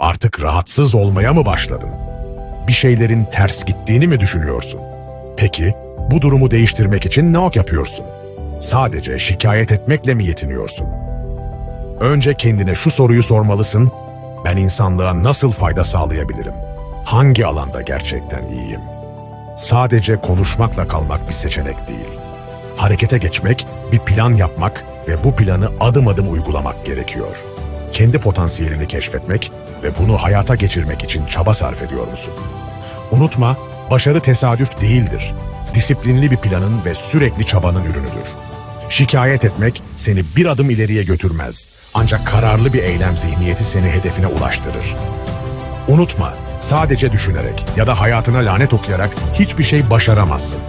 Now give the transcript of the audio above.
Artık rahatsız olmaya mı başladın? Bir şeylerin ters gittiğini mi düşünüyorsun? Peki bu durumu değiştirmek için ne yapıyorsun? Sadece şikayet etmekle mi yetiniyorsun? Önce kendine şu soruyu sormalısın. Ben insanlığa nasıl fayda sağlayabilirim? Hangi alanda gerçekten iyiyim? Sadece konuşmakla kalmak bir seçenek değil. Harekete geçmek, bir plan yapmak ve bu planı adım adım uygulamak gerekiyor. Kendi potansiyelini keşfetmek ve bunu hayata geçirmek için çaba sarf ediyor musun? Unutma, başarı tesadüf değildir. Disiplinli bir planın ve sürekli çabanın ürünüdür. Şikayet etmek seni bir adım ileriye götürmez. Ancak kararlı bir eylem zihniyeti seni hedefine ulaştırır. Unutma, sadece düşünerek ya da hayatına lanet okuyarak hiçbir şey başaramazsın.